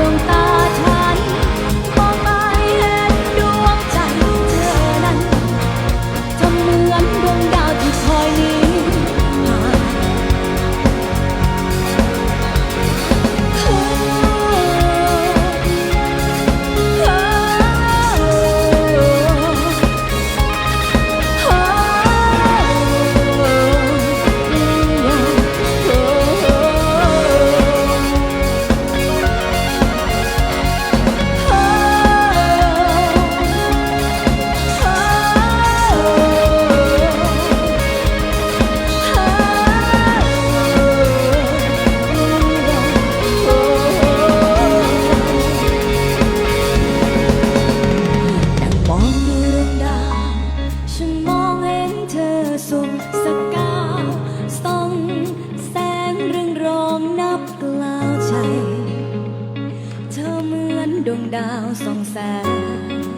拥抱 ดวงดาวส่องแสง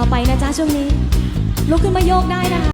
ราไปนะจ๊ะช่วงนี้ ลุกขึ้นมาโยกได้นะคะ